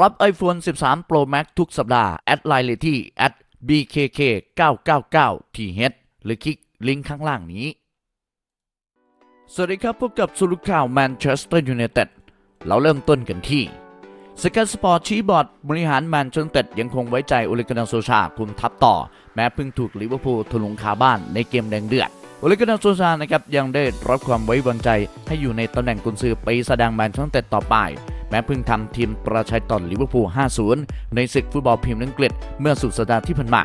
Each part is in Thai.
รับ iPhone 13 Pro Max ทุกสัปดาห์ แอดไลน์เลยที่ @bkk 999 th หรือคลิกลิงก์ข้างล่างนี้ สวัสดีครับ พบกับสุรุข่าวแมนเชสเตอร์ยูไนเต็ดเราเริ่มต้นกันที่สก y สปอร์ตชี้บอร์ดบริหารแมนเชสเตอร์ยังคงไว้ใจโอเลกานาโซชาคุมทัพต่อ แม้เพิ่งถูกลิเวอร์พูลถลุงคาบ้านในเกมแดงเดือดโอเลกานาโซชานะครับยังได้รับความไว้วางใจให้อยู่ในตำแหน่งกุนซือไปแสดงแมนเชสเตอร์ต่อไป แม้เพิ่งทำทีมประชัยต่อลิเวอร์พูล 5-0 ในศึกฟุตบอลพรีเมียร์อังกฤษเมื่อสุดสัปดาห์ที่ผ่านมา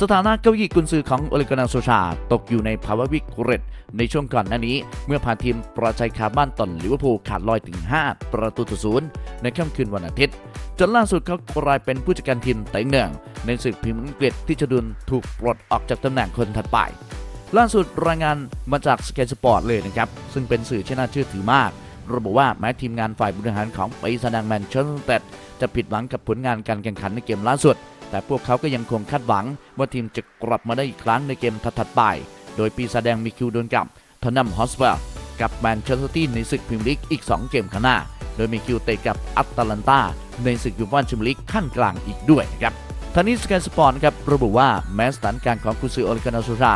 สถานะเก้าอี้กุนซือของโอเลกนาโซชา ตกอยู่ในภาวะวิกฤตในช่วงก่อนหน้านี้ เมื่อพาทีมประชัยคาบ้านต่อลิเวอร์พูลขาดลอยถึง 5 ประตูต่อศูนย์ในค่ำคืนวันอาทิตย์ จนล่าสุดเขากลายเป็นผู้จัดการทีมไต่เนื่องในศึกพรีมียร์อังกฤษที่จะดุนถูกปลดออกจากตำแหน่งคนถัดไป ล่าสุดรายงานมาจากสเกตสปอร์ตเลยนะครับ ซึ่งเป็นสื่อที่น่าเชื่อถือมาก ระบุว่าแม้ทีมงานฝ่ายบริหารของปีศาจแดงแมนเชสเตอร์ยูไนเต็ดจะผิดหวังกับผลงานการแข่งขันในเกมล่าสุด แต่พวกเขาก็ยังคงคาดหวัง ว่าทีมจะกลับมาได้อีกครั้งในเกมถัดๆไป โดยปีศาจแดงมีคิวดวลกับทอนัมฮอสเปอร์กับแมนเชสเตอร์ซิตี้ในศึกพรีเมียร์ลีกอีก 2 เกมข้างหน้า โดยมีคิวเตะกับอัตแลนตาในศึกยูฟ่าแชมเปี้ยนลีกขั้นกลางอีกด้วยนะครับทางนี้สกายสปอร์ตครับระบุว่าแม้สถานการณ์ของกุซือโอเลกานาโซชา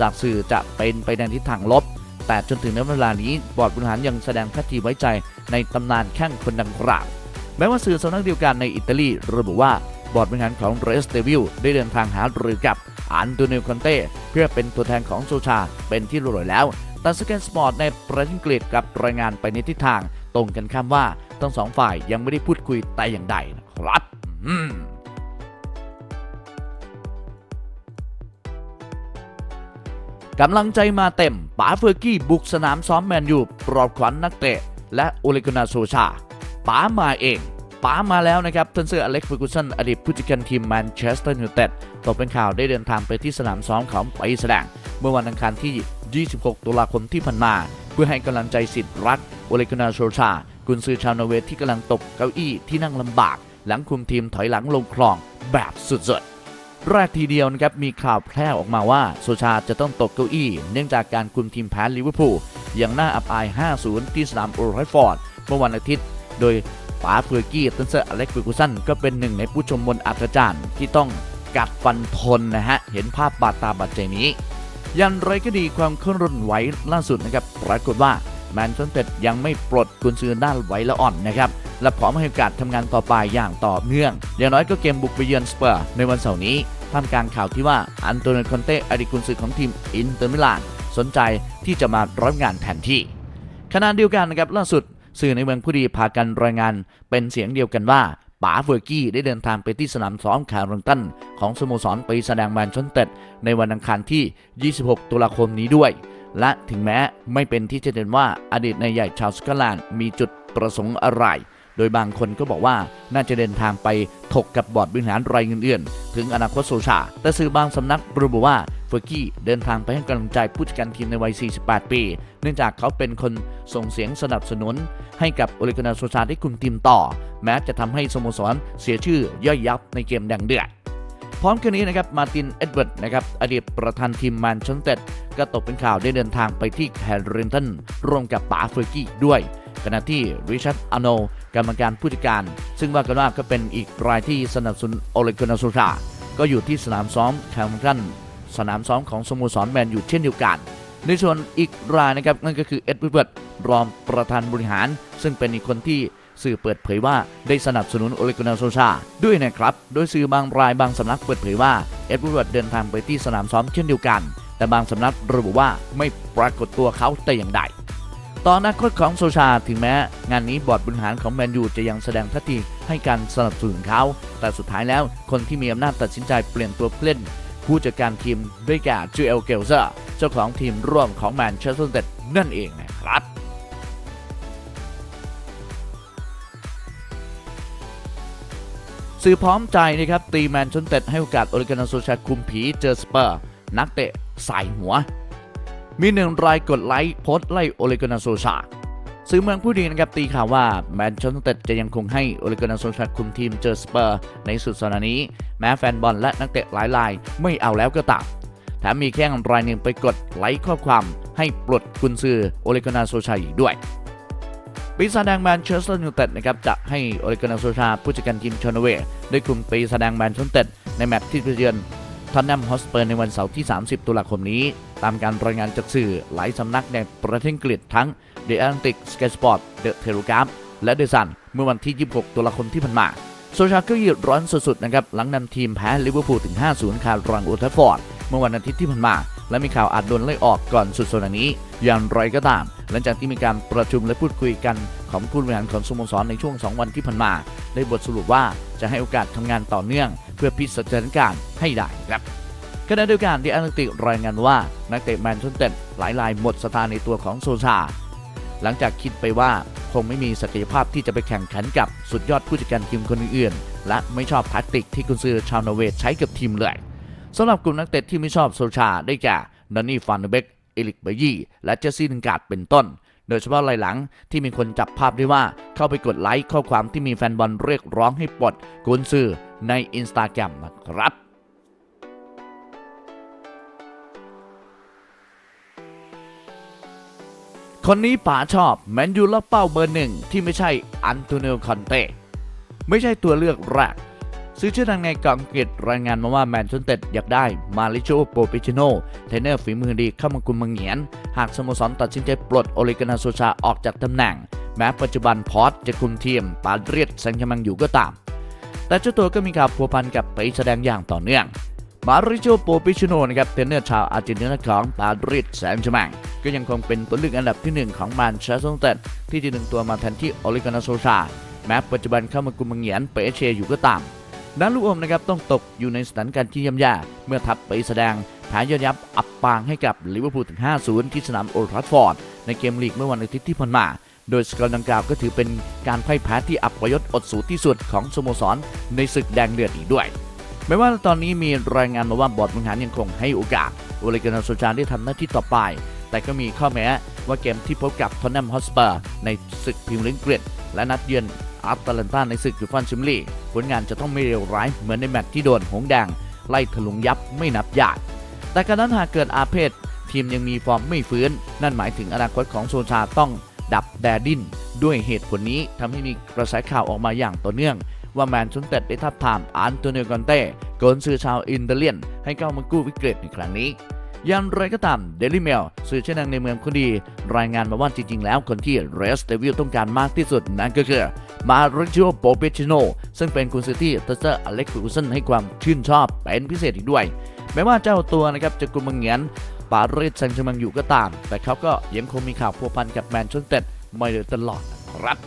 จากสื่อจะเป็นไปในทิศทางลบ แต่จนถึงในเวลานี้บอร์ดบริหารยังแสดงท่าทีไว้ใจในตำนานแข้งคนดังกล่าวแม้ว่าสื่อสำนักเดียวกันในอิตาลีระบุว่าบอร์ดบริหารของเรสเตวิลได้เดินทางหารือกับอันโตนิโอคอนเต้เพื่อเป็นตัวแทนของโซชาเป็นที่รู้แล้วแต่สแกนสปอร์ตในประเทศอังกฤษกับรายงานไปในทิศทาง ตรงกันข้ามว่าทั้งสองฝ่ายยังไม่ได้พูดคุยแต่อย่างใดนะครับ กำลังใจมาเต็มป๋าเฟอร์กี้บุกสนามซ้อมแมนยูปลอบขวัญนักเตะ และโอเลกนาโซชาป๋ามาเองป๋ามาแล้วนะครับท่านเซอร์อเล็กซ์เฟอร์กูสันอดีตผู้จัดการทีมแมนเชสเตอร์ยูไนเต็ดตกเป็นข่าวได้เดินทางไปที่สนามซ้อมของไปแสดง เมื่อวันอังคารที่ 26 ตุลาคมที่ผ่านมา เพื่อให้กำลังใจสิทธิ์รักโอเลกนาโซชา กุนซือชาวนอร์เวย์ที่กำลังตกเก้าอี้ที่นั่งลำบาก หลังคุมทีมถอยหลังลงคลองแบบสุดๆ แรกทีเดียวนะครับมีข่าวแพร่ออกมาว่าโซชาจะต้องตกเก้าอี้ เนื่องจากการคุมทีมแพ้ลิเวอร์พูลอย่างน่าอับอาย 5-0 ที่สนามโอลด์แทรฟฟอร์ดเมื่อวันอาทิตย์ โดยป๋าเฟอร์กี้ตันเซอร์อเล็กเฟอร์กูสันก็เป็นหนึ่งในผู้ชมบนอัศจรรย์ที่ต้องกัดฟันทนนะฮะ เห็นภาพบาดตาบาดใจนี้ ยันไรก็ดีความเคลื่อนไหวล่าสุดนะครับปรากฏว่า แมนเชสเตอร์ยังไม่ปลดกุนซือด้านไหวละอ่อนนะครับ และพร้อมให้โอกาสทำงานต่อไปอย่างต่อเนื่อง อย่างน้อยก็เกมบุกไปเยือนสเปอร์ในวันเสาร์นี้ท่ามกลางข่าวที่ว่าอันโตนิโอคอนเต้อดีตกุนซือของทีมอินเตอร์มิลานสนใจที่จะมารับงานแทนที่ขณะเดียวกันนะครับล่าสุดสื่อในเมืองผู้ดีพากันรายงาน เป็นเสียงเดียวกันว่าป๋าเฟอร์กี้ได้เดินทางไปที่สนามซ้อมคาร์รังตัน ของสโมสรไปแสดงแมนเชสเตอร์ในวันอังคารที่ 26 ตุลาคมนี้ด้วย และถึงแม้ไม่เป็นที่จะเด่นว่าอดีตนายใหญ่ชาวสกอตแลนด์มีจุดประสงค์อะไร โดยบางคนก็บอกว่าน่าจะเดินทางไปถกกับบอร์ดบริหารรายอื่นๆถึงอนาคตโซชา แต่สื่อบางสำนักระบุว่าเฟอร์กี้เดินทางไปให้กำลังใจผู้จัดการทีมในวัย 48 ปี เนื่องจากเขาเป็นคนส่งเสียงสนับสนุน ให้กับโอเลกนาโซชาได้คุมทีมต่อ แม้จะทำให้สโมสรเสียชื่อย่อยยับในเกมแดงเดือด พร้อมกันนี้นะครับมาตินเอ็ดเวิร์ดนะครับอดีตประธานทีมแมนเชสเตอร์ก็ตกเป็นข่าวได้เดินทางไปที่แคลรินตันร่วมกับป๋าเฟอร์กี้ด้วยขณะที่ริชาร์ดอโนกรรมการผู้จัดการ ซึ่งว่ากันว่าก็เป็นอีกรายที่สนับสนุนโอเลกนาโซชาก็อยู่ที่สนามซ้อมแคลรินตันสนามซ้อมของสโมสรแมนอยู่เช่นเดียวกัน ในส่วนอีกรายนะครับนั่นก็คือเอ็ดเวิร์ดรองประธานบริหาร ซึ่งเป็นอีกคนที่ สื่อเปิดเผยว่าได้สนับสนุนโอเลกุนาโซชา ด้วยนะครับ โดยสื่อบางรายบางสำนักเปิดเผยว่าเอ็ดเวิร์ดเดินทางไปที่สนามซ้อมเช่นเดียวกัน แต่บางสำนักระบุว่าไม่ปรากฏตัวเขาแต่อย่างใดตอนอนาคตของโซชาถึงแม้ งานนี้บอร์ดบริหารของแมนยูจะยังแสดงท่าทีให้การสนับสนุนเขา แต่สุดท้ายแล้วคนที่มีอำนาจตัดสินใจเปลี่ยนตัวเล่น ผู้จัดการทีมด้วยแก่จูเอลเกลเซอร์เจ้าของทีมร่วมของแมนเชสเตอร์ยูไนเต็ดนั่นเองนะครับ สื่อพร้อมใจนะครับตีแมนชนเต็ดให้โอกาสโอเลกานาโซชาคุมผีเจอสเปอร์ นักเตะสายหัว มีหนึ่งรายกดไลค์โพสไล่โอเลกานาโซชาสื่อเมืองผู้ดีนะครับตีข่าวว่าแมนเชสเตอร์จะยังคงให้โอเลกานาโซชาคุมทีมเจอสเปอร์ ในสุดสัปดาห์นี้ แม้แฟนบอลและนักเตะหลายรายไม่เอาแล้วก็ตามแถมมีแค่รายหนึ่งไปกดไลค์ข้อความให้ปลดกุนซือโอเลกานาโซชาอีกด้วย ปีศาจแดงแมนเชสเตอร์ยูไนเต็ดนะครับจะให้โอเลกุนาโซชาผู้จัดการทีมชนเวย์ได้คุมปีศาจแดงแมนเชสเตอร์ในแมตช์ที่เยือนทอนแนมฮอสเปอร์ในวันเสาร์ที่ 30 ตุลาคมนี้ ตามการรายงานจากสื่อหลายสำนักในประเทศอังกฤษทั้ง The Atlantic Sky Sport The Telegraph และ The Sun เมื่อวันที่ 26 ตุลาคมที่ผ่านมา โซชาก็ยืดร้อนสุดๆนะครับหลังนำทีมแพ้ลิเวอร์พูลถึง 5-0 คารังโอลด์แทัฟฟอร์ด เมื่อวันอาทิตย์ที่ผ่านมา และมีข่าวอาจโดนไล่ออกก่อนสุดสัปดาห์นี้ อย่างไรก็ตาม หลังจากที่มีการประชุมและพูดคุยกันของผู้บริหารของสโมสรในช่วง 2 วันที่ผ่านมา ได้บทสรุปว่าจะให้โอกาสทำงานต่อเนื่อง เพื่อพิสจน์สถานการณ์ให้ได้ครับขณะเดียวกันที่อันติรายงานว่านักเตะแมนเชสเตอร์หลายรายหมดสถาในตัวของโซชา หลังจากคิดไปว่าคงไม่มีศักยภาพที่จะไปแข่งขันกับสุดยอดผู้จัดการทีมคนอื่นๆ และไม่ชอบแทคติกที่กุนซือชาวนอร์เวย์ใช้กับทีมเลยสำหรับกลุ่มนักเตะที่ไม่ชอบโซชาได้แก่ดอนนี่ฟานเบก เอลิกเบยี่และเจสซี่ลินการ์ดเป็นต้น โดยเฉพาะรายหลังที่มีคนจับภาพได้ว่าเข้าไปกดไลค์ข้อความที่มีแฟนบอลเรียกร้องให้ปลดกุนซือในอินสตาแกรมนะครับคนนี้ป๋าชอบแมนยูและเป้าเบอร์หนึ่งที่ไม่ใช่อันโตนิโอคอนเต้ไม่ใช่ตัวเลือกแรก ซื้อชื่อดังในกองอังกฤษรายงานมาว่าแมนเชสเตอร์อยากได้มาริโชโปปิชิโนเทรนเนอร์ฝีมือดีเข้ามากุมมังเงียน หากสโมสรตัดสินใจปลดโอเลกานาโซชาออกจากตำแหน่ง แม้ปัจจุบันพอตจะคุมทีมปาเรียดแซงต์แชมังอยู่ก็ตาม แต่เจ้าตัวก็มีข่าวพัวพันกับไปแสดงอย่างต่อเนื่องมาริโชโปปิชิโนนะครับเทรนเนอร์ชาวอาร์เจนตินาของปารีสแซงต์แชมังก็ยังคงเป็นตัวเลือกอันดับที่หนึ่งของแมนเชสเตอร์ยูไนเต็ดที่จะดึงตัวมาแทนที่โอเลกานาโซชา แม้ปัจจุบันเข้ามากุมมังเงียนเปเชอยู่ก็ตาม ด้านลูกอมนะครับต้องตกอยู่ในสถานการณ์ที่ย่ำแย่เมื่อทัพไปแสดงแพ้ยอดยับอับปางให้กับลิเวอร์พูลถึง 5-0 ที่สนามโอลด์ทราฟฟอร์ดในเกมลีกเมื่อวันอาทิตย์ที่ผ่านมา โดยสกอร์ดังกล่าวก็ถือเป็นการพ่ายแพ้ที่อับประยศอดสูที่สุดของสโมสร ในศึกแดงเดือดอีกด้วยแม้ว่าตอนนี้มีรายงานมาว่าบอร์ดบริหารยังคงให้โอกาสโอเลกานาโซชาได้ทำหน้าที่ต่อไป แต่ก็มีข้อแม้ว่าเกมที่พบกับทอนแนมฮอสเปอร์ในศึกพรีเมียร์ลีกอังกฤษและนัดเยือน อาร์ตแลนตาในศึกยูฟ่าแชมเปี้ยนลีกผลงานจะต้องไม่เลวร้ายเหมือนในแมตช์ที่โดนหงแดง ไล่ถลุงยับไม่นับญาติแต่การนั้นหากเกิดอาเพศทีมยังมีฟอร์มไม่ฟื้น นั่นหมายถึงอนาคตของโซชาต้องดับแดดิน ด้วยเหตุผลนี้ทำให้มีกระแสข่าวออกมาอย่างต่อเนื่อง ว่าแมนเชสเตอร์ได้ทับทามอันโตนิโอกอนเต้กนซื้อชาวอินเตเลียน ให้เข้ามากู้วิกฤตในครั้งนี้อย่างไรก็ตามเดลิเมลสื่อชื่อดังในเมืองคนดี รายงานมาว่าจริง ๆ แล้วคนที่เรสเตวิลต้องการมากที่สุด นั่นก็คือ มาริโ o โปเปชิโนซึ่งเป็นกุนซือที่เตอร์อเล็กซ์ฟูสันให้ความชื่นชอบเป็นพิเศษอีกด้วย แม้ว่าเจ้าตัวนะครับจะกุมมังเงียนปารีสแซงต์แชร์แมงอยู่ก็ตาม แต่เขาก็ยังคงมีข่าวพัวพันกับแมนเชสเตอร์มาโดยตลอดครับ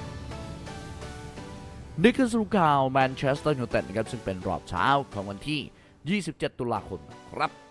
นี่คือสรุปข่าวแมนเชสเตอร์ยูไนเต็ดนะครับซึ่งเป็นรอบเช้าของวันที่ 27 ตุลาคมครับ